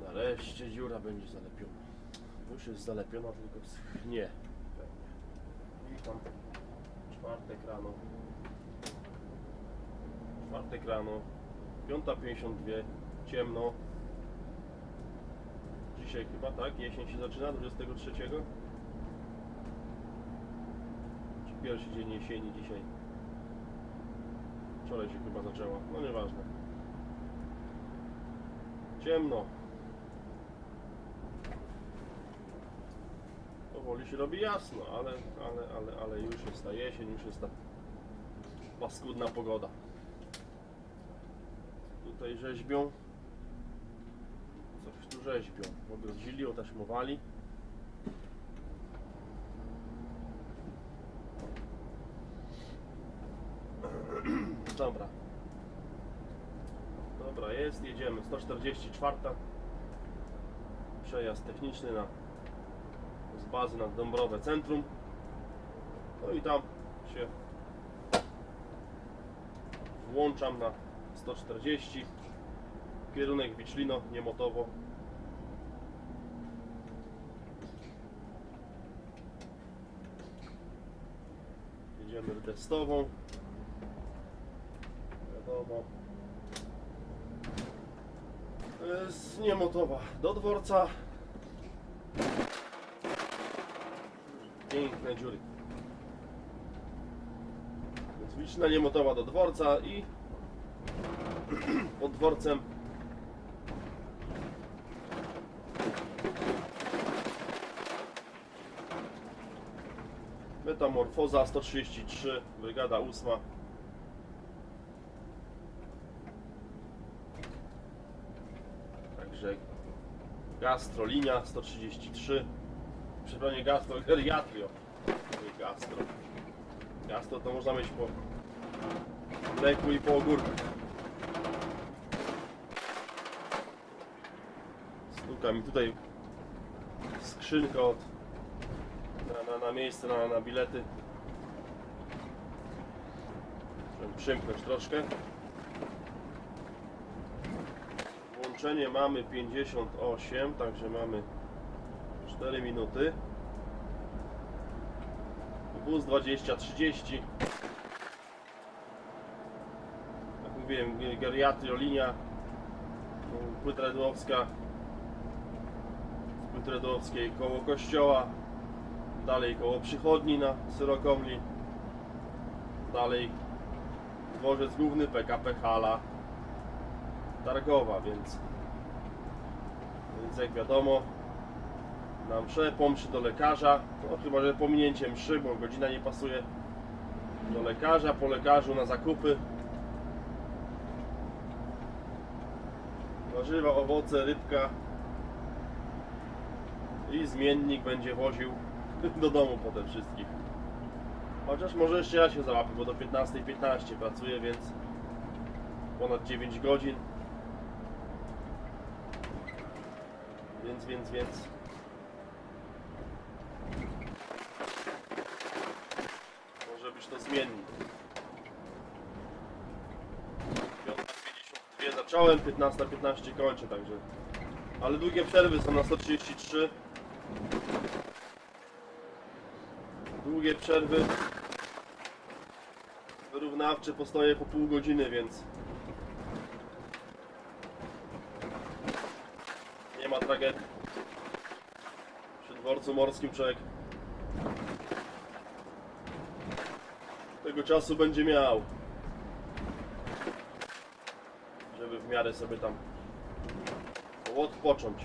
Nareszcie dziura będzie zalepiona. Już jest zalepiona, tylko schnie. Witam. Czwartek rano. Czwartek rano. 5.52. Ciemno. Dzisiaj chyba tak? Jesień się zaczyna 23. Czy pierwszy dzień jesieni dzisiaj? Wczoraj się chyba zaczęła. No nieważne. Ciemno. Powoli się robi jasno, ale, ale, ale, ale już jest ta jesień, już jest ta paskudna pogoda. Tutaj rzeźbią. Coś tu rzeźbią. Ogrodzili, otaśmowali. Dobra. Dobra, jest, jedziemy. 144. Przejazd techniczny na, bazy na Dąbrowe Centrum. No i tam się włączam na 140. Kierunek Wichlino, Niemotowo. Jedziemy testową. Wiadomo. E, Z Niemotowa do dworca. Piękne dziury. Więc Wiczna Niemotowa do dworca i pod dworcem Metamorfoza 133, brygada 8. Także gastrolinia 133. Przepraszam, gastro, geriatrio. Gastro. Gastro to można mieć po mleku i po ogórkach. Stuka mi tutaj skrzynka od na, na, na miejsce, na, na bilety. Trzeba przymknąć troszkę. Włączenie mamy 58, także mamy 4 minuty. Bus 20-30. Jak mówiłem, geriatrio linia płyta redłowska z płyty redłowskiej koło kościoła dalej koło przychodni na Syrokomli dalej dworzec główny PKP Hala Targowa, więc więc jak wiadomo na mszę, po mszy do lekarza no chyba, że pominięcie mszy, bo godzina nie pasuje do lekarza, po lekarzu na zakupy warzywa, owoce, rybka i zmiennik będzie woził do domu potem wszystkich. Chociaż może jeszcze ja się załapię, bo do 15.15 .15 pracuję, więc ponad 9 godzin. Więc, więc, więc. Zmiennik. 5.52 zacząłem, 15.15 .15 kończę, także. Ale długie przerwy są na 133. długie przerwy wyrównawcze postoję po pół godziny, więc nie ma tragedii. Przy dworcu morskim człowiek czasu będzie miał, żeby w miarę sobie tam odpocząć.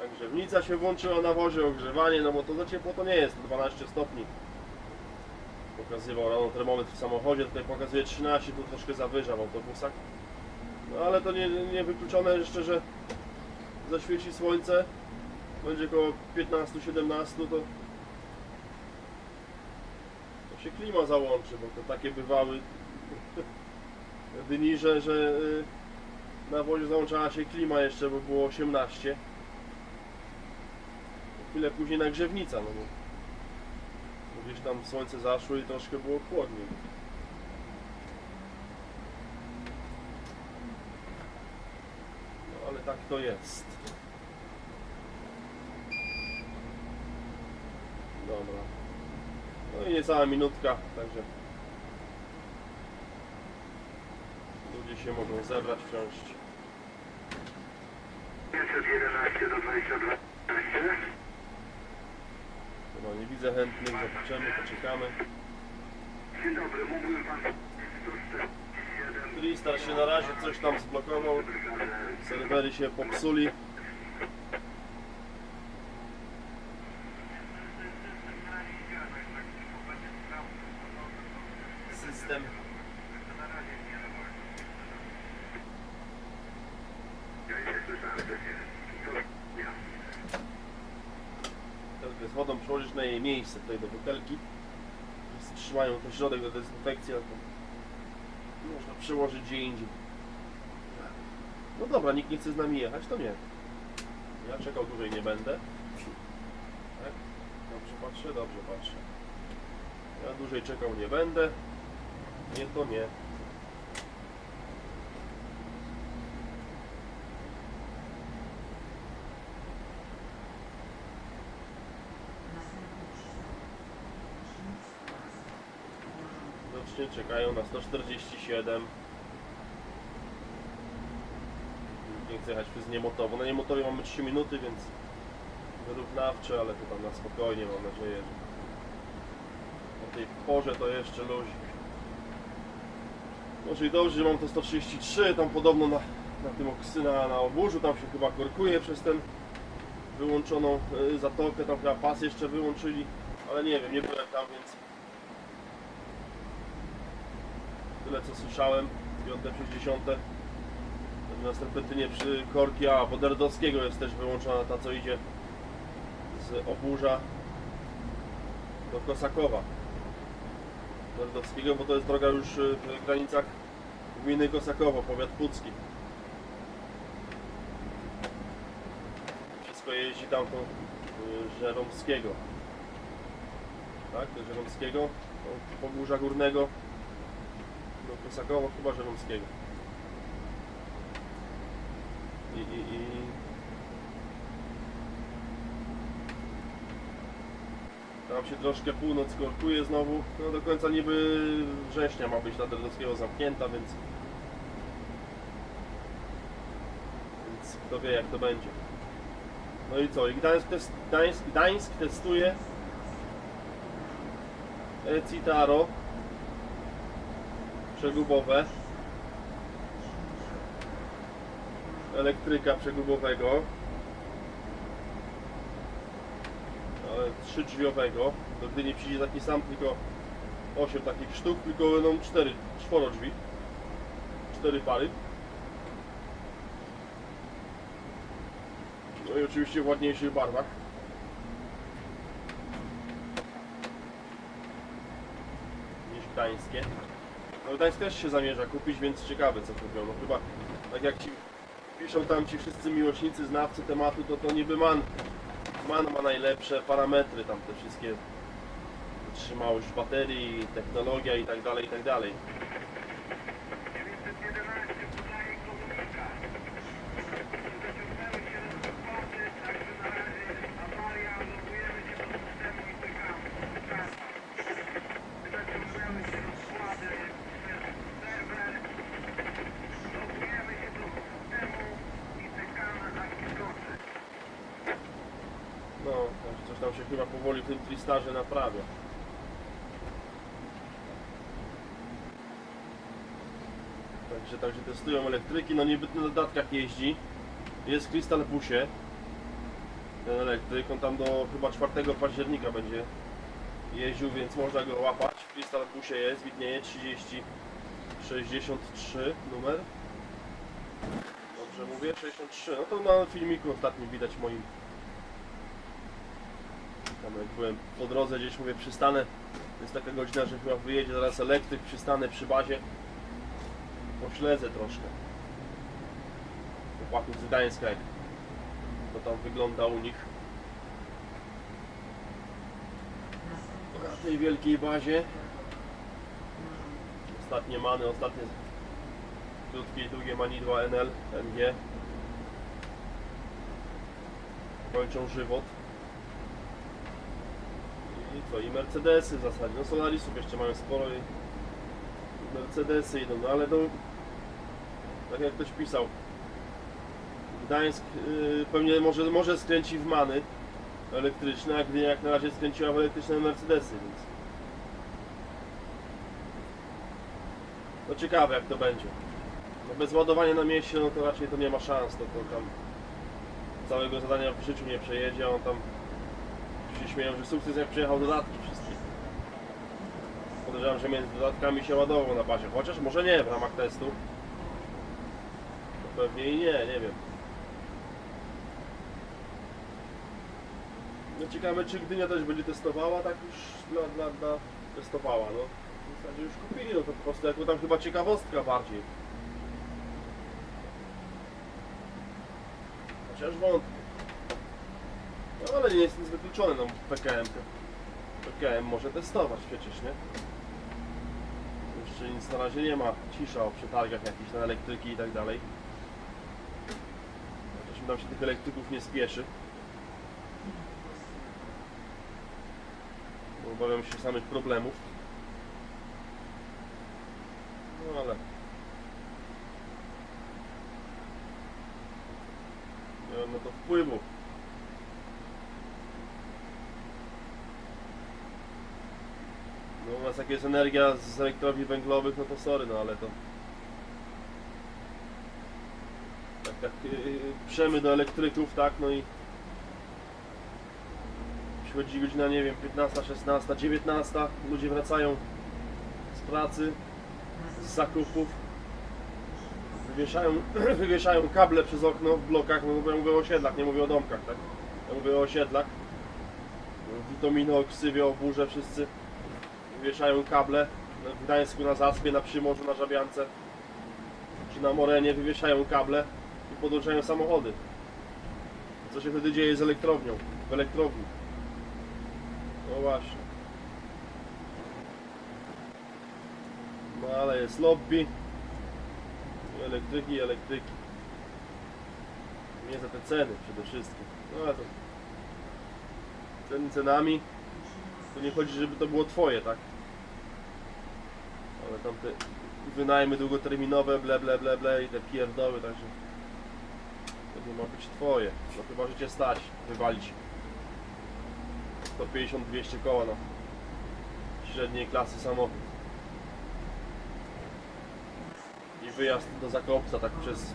Tak, grzewnica się włączyła na wozie, ogrzewanie, no bo to za ciepło to nie jest, 12 stopni. Pokazywał rano termometr w samochodzie, tutaj pokazuje 13, tu troszkę zawyża w autobusach. No ale to nie, nie wykluczone jeszcze, że zaświeci słońce, będzie około 15-17, to, to się klima załączy, bo to takie bywały dni, że, że y, na wozie załączała się klima jeszcze, bo było 18 chwilę później nagrzewnica, no bo gdzieś tam słońce zaszło i troszkę było chłodniej. No ale tak to jest. Dobra. No i niecała minutka, także ludzie się mogą zebrać, wsiąść. 511 do 22. Chyba nie widzę chętnych, zobaczymy, poczekamy. Dzień dobry, mógłby pan 147 Tristar się na razie coś tam zblokował, serwery się popsuli. System butelkę z wodą przyłożyć na jej miejsce tutaj do butelki. Trzymają ten środek do dezynfekcji, przełożyć gdzie indziej. No dobra, nikt nie chce z nami jechać, to nie. Ja czekał dłużej nie będę. Tak? Dobrze patrzę, dobrze patrzę. Ja dłużej czekał nie będę. Nie to nie. Widocznie czekają na 147. Nikt Nie chcę jechać przez Niemotowo. Na Niemotowie mamy 3 minuty, więc wyrównawcze, ale to tam na spokojnie mam nadzieję, że o tej porze to jeszcze luzik. Może i dobrze, że mam to 133, tam podobno na, na tym oksyna na oburzu, tam się chyba korkuje przez ten wyłączoną y, zatokę, tam chyba pas jeszcze wyłączyli, ale nie wiem, nie byłem tam, więc tyle co słyszałem, 5-60 na serpentynie przy korki, a bo Derdowskiego jest też wyłączona ta co idzie z oburza do Kosakowa. Derdowskiego, bo to jest droga już y, w granicach gminy Kosakowo, powiat pucki. Wszystko jeździ tam y, Żeromskiego. Tak, do Żeromskiego Pogórza Górnego do Kosakowa, chyba Żeromskiego i, i, i tam się troszkę północ korkuje znowu. No do końca niby września ma być ta Derdowskiego zamknięta, więc więc kto wie jak to będzie. No i co, i Gdańsk, test, Gdańsk, Gdańsk testuje. E-Citaro przegubowe elektryka przegubowego. Ale trzydrzwiowego. Do Gdyni przyjdzie taki sam, tylko 8 takich sztuk, tylko będą 4, czworo drzwi. 4 pary. No i oczywiście w ładniejszych barwach. Niż no Gdańsk też się zamierza kupić, więc ciekawe co kupią. No chyba tak jak ci piszą tam ci wszyscy miłośnicy, znawcy tematu, to to niby MAN. MAN ma najlepsze parametry, tam te wszystkie wytrzymałość baterii, technologia i tak dalej, i tak dalej. 911 podaje komunika. Zaciągnęły się rozkłady, także na razie awaria, logujemy się do systemu i czekamy. Zaciągnęły się rozkłady przez serwer. Logujemy się do systemu i czekamy aż wyskoczy. No, także coś tam się chyba powoli w tym Tristarze naprawia. Także, także testują elektryki, no niby na dodatkach jeździ. Jest Crystal Busie ten elektryk, on tam do chyba 4 października będzie jeździł, więc można go łapać. W Crystal Busie jest, widnieje 30 63 numer. Dobrze mówię, 63. No to na filmiku ostatnim widać moim tam jak byłem po drodze gdzieś mówię przystanę jest taka godzina, że chyba wyjedzie zaraz elektryk, przystanę przy bazie pośledzę troszkę chłopaków z Gdańska jak to tam wygląda u nich na tej wielkiej bazie. Ostatnie many, ostatnie krótkie i długie manidła NL, NG. Kończą żywot. I co, i Mercedesy w zasadzie. No Solarisów jeszcze mają sporo i Mercedesy idą, no ale to tak jak ktoś pisał. Gdańsk y, pewnie może, może skręci w many elektryczne, a Gdynia jak na razie skręciła w elektryczne Mercedesy, więc no ciekawe jak to będzie. No bez ładowania na mieście, no to raczej to nie ma szans, to, to tam całego zadania w życiu nie przejedzie, on tam się śmieją, że sukces jak przejechał dodatki wszystkie. Podejrzewam, że między dodatkami się ładował na bazie, chociaż może nie w ramach testu. To pewnie i nie, nie wiem. No ciekawe czy Gdynia też będzie testowała, tak już dla, dla, dla testowała, no. W zasadzie już kupili, no to po prostu jako tam chyba ciekawostka bardziej. Chociaż wątpię. No ale nie jest nic no PKM. PKM może testować przecież, nie? Jeszcze nic na razie nie ma. Cisza o przetargach jakichś na elektryki i tak dalej. Chociaż tam się tych elektryków nie spieszy. Bo obawiam się samych problemów. No ale... Na to wpływu. Nas jak jest energia z elektrowni węglowych, no to sorry, no ale to... Tak, tak, yy, przemy do elektryków, tak, no i... Przychodzi godzina, nie wiem, 15, 16, 19, ludzie wracają z pracy, z zakupów, wywieszają, wywieszają kable przez okno w blokach, no bo ja mówię o osiedlach, nie mówię o domkach, tak? Ja mówię o osiedlach. Witomino, ksywie, o burze, wszyscy wieszają kable w Gdańsku na Zaspie, na Przymorzu, na Żabiance czy na Morenie wywieszają kable i podłączają samochody. Co się wtedy dzieje z elektrownią, w elektrowni? No właśnie. No ale jest lobby. Elektryki, elektryki. Nie za te ceny przede wszystkim. No ale to ceny cenami. To nie chodzi, żeby to było twoje, tak? Ale tam te wynajmy długoterminowe, ble ble ble ble i te pierdoły, także to nie ma być twoje. No chyba, że cię stać wywalić 150-200 koła na średniej klasy samochód. I wyjazd do Zakopca tak przez,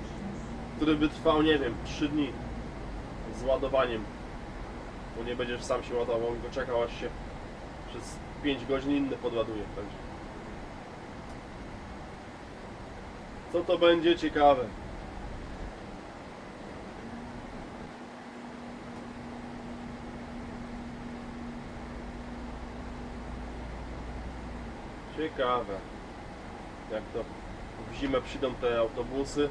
który by trwał, nie wiem, 3 dni z ładowaniem. Bo nie będziesz sam się ładował, tylko czekał aż się przez 5 godzin inny podładuje. Także. Co to będzie ciekawe. Ciekawe. Jak to w zimę przyjdą te autobusy.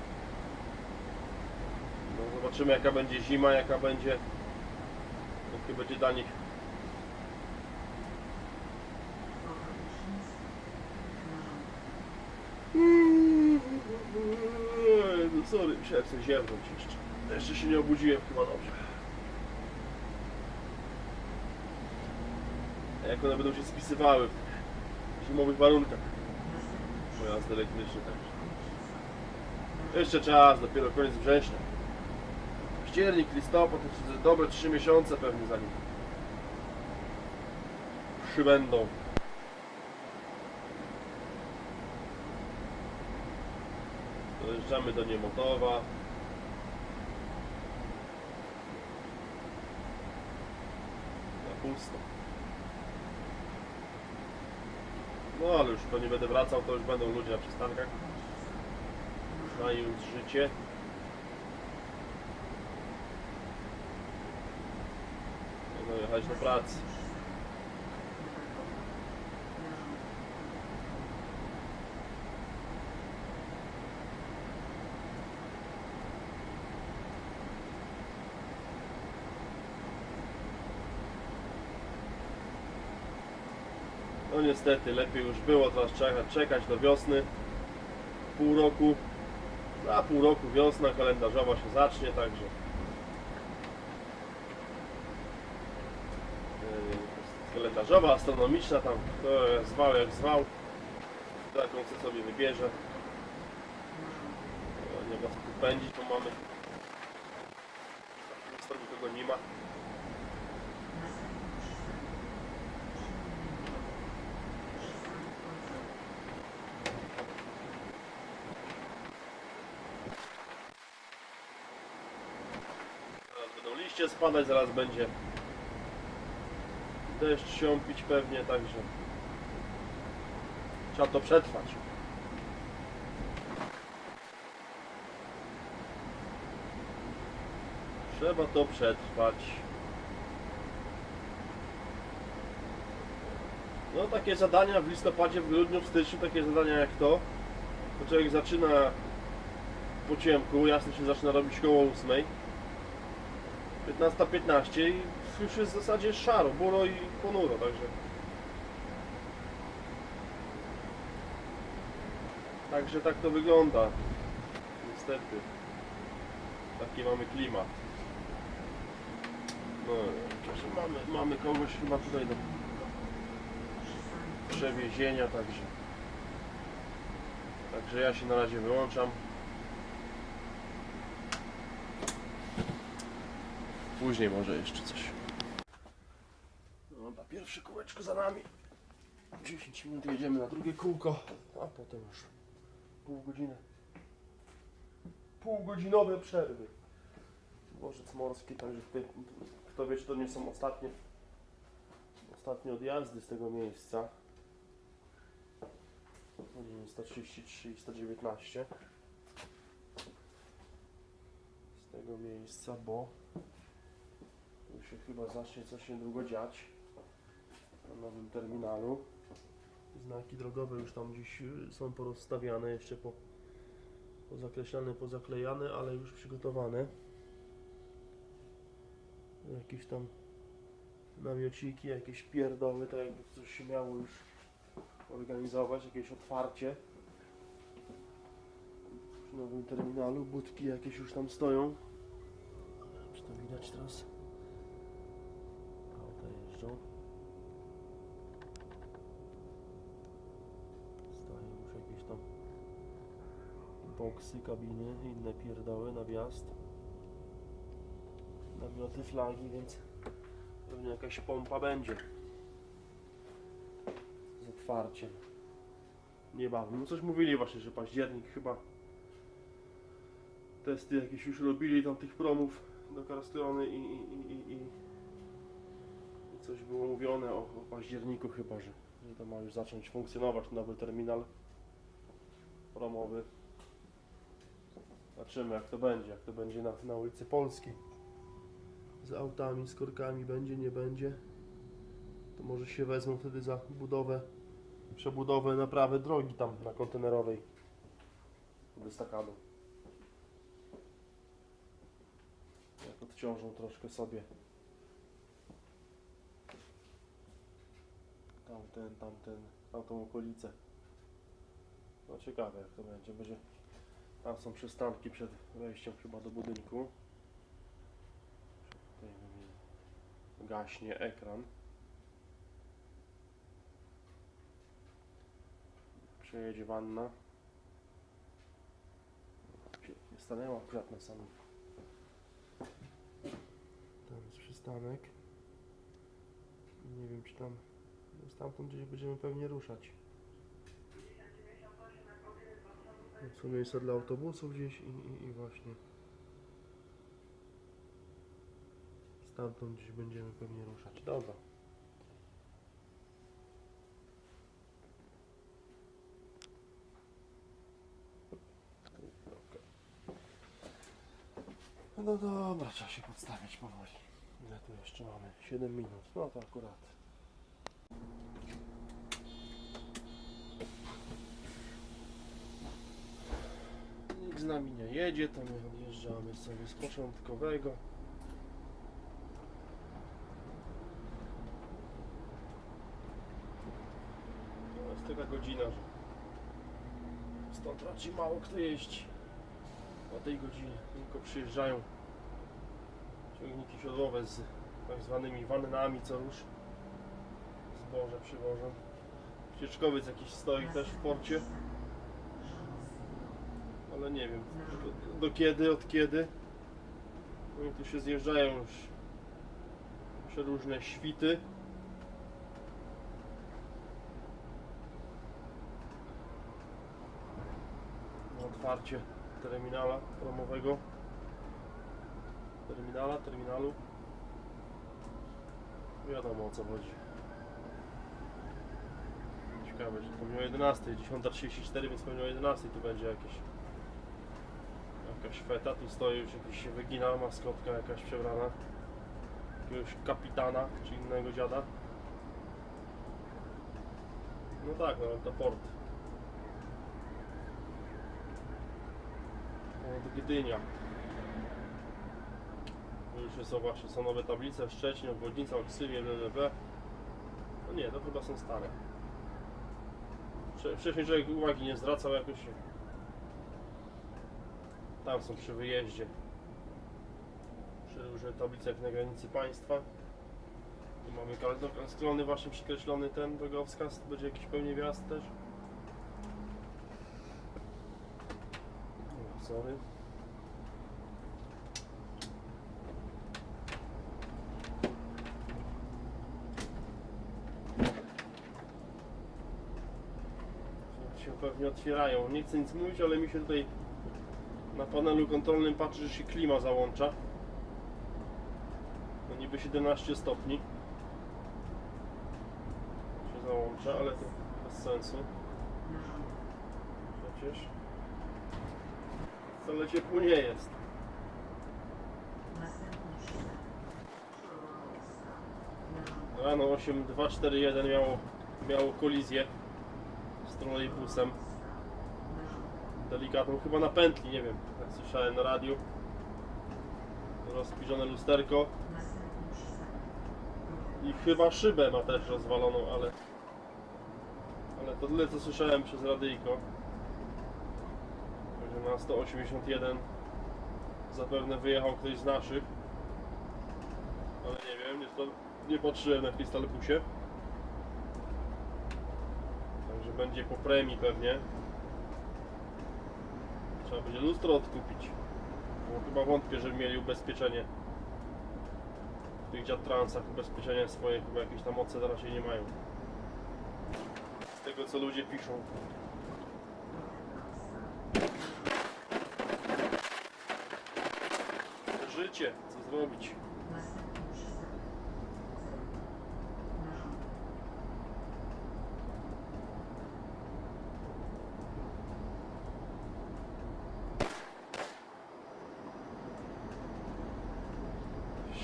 No zobaczymy jaka będzie zima, jaka będzie jakie będzie dla nich No sorry, musiałem sobie ziewnąć jeszcze. Jeszcze się nie obudziłem chyba dobrze. A Jak one będą się spisywały w zimowych warunkach. Pojazdy elektryczne także. Jeszcze czas, dopiero koniec września. Październik, listopad, to dobre 3 miesiące pewnie zanim przybędą. Dojeżdżamy do Niemotowa. Na pusto. No ale już to nie będę wracał, to już będą ludzie na przystankach. Znają już życie. Będą jechać do pracy. Niestety, lepiej już było teraz czekać, czekać do wiosny. Pół roku. Za pół roku wiosna kalendarzowa się zacznie, także. Yy, Kalendarzowa, astronomiczna tam, to jest zwał jak zwał. Taką co sobie wybierze. No, Nie ma co tu pędzić, bo mamy. Nic nikogo nie ma. Liście spadać, zaraz będzie deszcz siąpić pewnie, także trzeba to przetrwać. Trzeba to przetrwać. No takie zadania w listopadzie, w grudniu, w styczniu, takie zadania jak to, to człowiek zaczyna po ciemku, jasno się zaczyna robić koło 8. 15.15 i już jest w zasadzie szaro, buro i ponuro, także. Także tak to wygląda. Niestety. Taki mamy klimat. No, mamy, mamy kogoś chyba tutaj do przewiezienia, także. Także ja się na razie wyłączam. Później może jeszcze coś. Dobra, pierwsze kółeczko za nami. 10 minut jedziemy na drugie kółko, a potem już pół godziny. Półgodzinowe przerwy. Dworzec morski, także kto wie, czy to nie są ostatnie ostatnie odjazdy z tego miejsca. Godziny 133 i 119 z tego miejsca, bo się chyba zacznie coś niedługo dziać na nowym terminalu. Znaki drogowe już tam gdzieś y, są porozstawiane, jeszcze po, pozakreślane, pozaklejane, ale już przygotowane. Jakieś tam namiociki, jakieś pierdoły, tak jakby coś się miało już organizować, jakieś otwarcie przy nowym terminalu, budki jakieś już tam stoją. Czy to widać teraz? Jeżdżą. Stoją już jakieś tam boksy, kabiny, inne pierdoły na wjazd. Namioty, flagi, więc pewnie jakaś pompa będzie z otwarciem. Niebawem. No coś mówili właśnie, że październik chyba testy jakieś już robili tam tych promów do Carstrony i, i, i, i, i coś było mówione o, o październiku chyba, że, że to ma już zacząć funkcjonować nowy terminal promowy. Zobaczymy jak to będzie, jak to będzie na, na ulicy Polskiej z autami, z korkami będzie, nie będzie. To może się wezmą wtedy za budowę, przebudowę naprawy drogi tam na kontenerowej pod estakadą. Jak odciążą troszkę sobie tamten, tamten, tamtą okolicę. No ciekawe jak to będzie. będzie. Tam są przystanki przed wejściem chyba do budynku. Tutaj gaśnie ekran. Przejedzie wanna. Pięknie stanęła akurat na samym. Tam jest przystanek. Nie wiem czy tam. Stamtąd gdzieś będziemy pewnie ruszać. Są miejsca dla autobusów gdzieś i, i, i właśnie. Stamtąd gdzieś będziemy pewnie ruszać. Dobra. No dobra, trzeba się podstawiać powoli. Ile tu jeszcze mamy? 7 minut. No to akurat. Nikt z nami nie jedzie, to my odjeżdżamy sobie z początkowego. godzina, że stąd raczej mało kto jeździ. O tej godzinie, tylko przyjeżdżają ciągniki siodłowe z tak zwanymi wannami co rusz. Zboże przywożą. Cieczkowiec jakiś stoi też w porcie ale nie wiem do, kiedy, od kiedy. No i tu się zjeżdżają już przeróżne świty. Otwarcie terminala promowego. Terminala, terminalu. Wiadomo o co chodzi. Ciekawe, że pewnie o 11 10.34 więc pewnie o 11 tu będzie jakieś jakaś feta, tu stoi już jakiś się wygina, maskotka jakaś przebrana jakiegoś kapitana czy innego dziada no tak, no to port do Gdynia już są właśnie, są nowe tablice Szczecin, obwodnica, Oksywie, bla. No nie, to chyba są stare Wcze- Wcześniej człowiek uwagi nie zwracał jakoś. Tam są przy wyjeździe. Przy tablicach na granicy państwa. Tu mamy kalendor sklony właśnie przykreślony ten drogowskaz. Będzie jakiś pełny wjazd też. O, sorry. się pewnie otwierają. Nie chcę nic mówić, ale mi się tutaj na panelu kontrolnym patrzy, że się klima załącza. No niby 17 stopni się załącza, ale to bez sensu. Przecież wcale ciepło nie jest. Rano 8241 miało, miało kolizję z trolejbusem delikatną, chyba na pętli, nie wiem, jak słyszałem na radiu. Rozpiżone lusterko. I chyba szybę ma też rozwaloną, ale ale to tyle co słyszałem przez radyjko. Że na 181 zapewne wyjechał ktoś z naszych. Ale nie wiem, nie, to, nie patrzyłem na Krystalbusie Także będzie po premii pewnie. Trzeba będzie lustro odkupić. Bo chyba wątpię, że mieli ubezpieczenie. W tych Transach ubezpieczenia swoje chyba jakieś tam moce raczej nie mają. Z tego co ludzie piszą. Życie, co zrobić?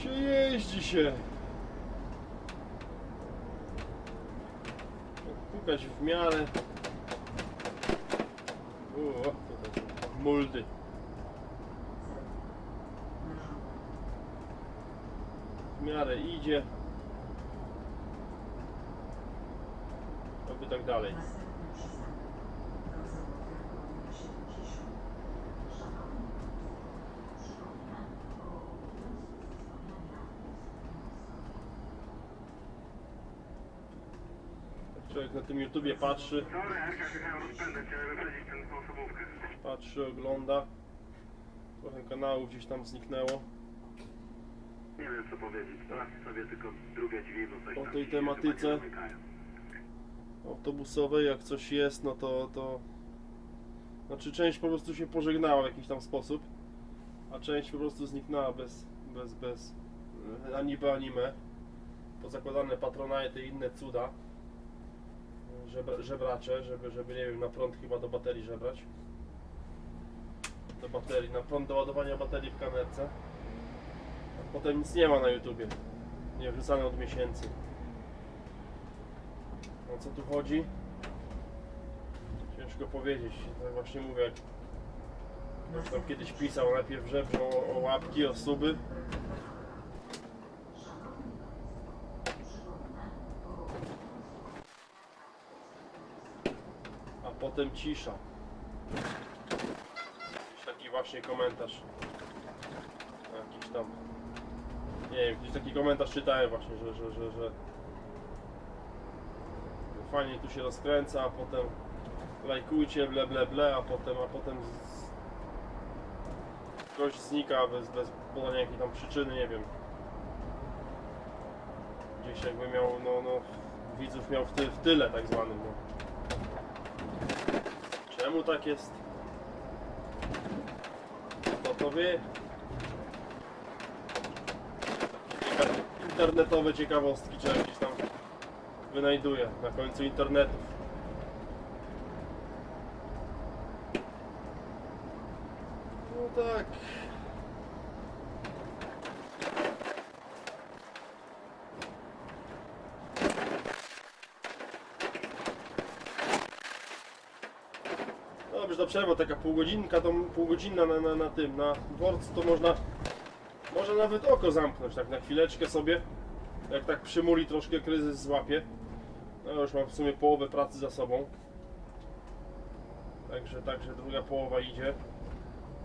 się jeździ się. Pukać w miarę. O, muldy. W miarę idzie. Oby tak dalej. Jak człowiek na tym YouTubie patrzy, osobówkę. patrzy, ogląda. Trochę kanałów gdzieś tam zniknęło. Nie wiem co powiedzieć, sprawdź sobie tylko drugie drzwi, O tej tematyce. autobusowej, jak coś jest, no to, to... Znaczy część po prostu się pożegnała w jakiś tam sposób, a część po prostu zniknęła bez, bez, bez e, anime anime. Pozakładane patronajty i inne cuda. Żebra, żebracze, żeby, żeby, nie wiem, na prąd chyba do baterii żebrać. Do baterii, na prąd do ładowania baterii w kamerce. A potem nic nie ma na YouTubie. Nie wrzucane od miesięcy. O co tu chodzi? Ciężko powiedzieć. Tak właśnie mówię, jak ktoś tam kiedyś pisał, najpierw żebrzą o, łapki, o suby. Potem cisza. Jakiś taki właśnie komentarz. Jakiś tam. Nie wiem, jakiś taki komentarz czytałem właśnie, że, że, że, że fajnie tu się rozkręca, a potem lajkujcie, ble ble ble, a potem, a potem z... gość znika bez, bez podania jakiej tam przyczyny, nie wiem. Gdzieś jakby miał, no, no, widzów miał w, ty, w tyle tak zwanym, no. Czemu tak jest? Kto to wie? Internetowe ciekawostki trzeba gdzieś tam wynajduje na końcu internetów. No tak. Przerwy, taka półgodzinka, to półgodzinna na, na, na tym, na dworcu to można, można nawet oko zamknąć, tak na chwileczkę sobie. Jak tak przymuli troszkę kryzys złapie. No już mam w sumie połowę pracy za sobą. Także, także druga połowa idzie.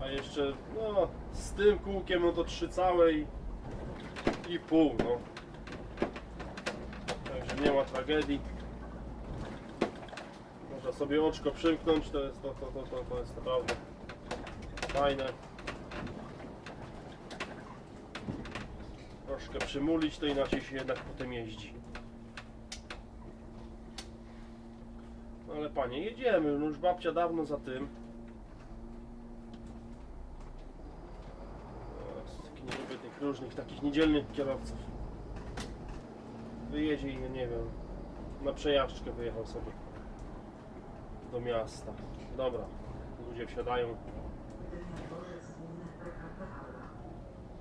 A jeszcze, no, z tym kółkiem, no to trzy całe i, i pół, no. Także nie ma tragedii. Sobie oczko przymknąć, to jest, to, to, to, to, to jest naprawdę fajne. Troszkę przymulić, to inaczej się jednak potem jeździ. No ale panie, jedziemy, no już babcia dawno za tym. Nie lubię tych różnych takich niedzielnych kierowców. Wyjedzie i nie wiem, na przejażdżkę wyjechał sobie do miasta. Dobra, ludzie wsiadają.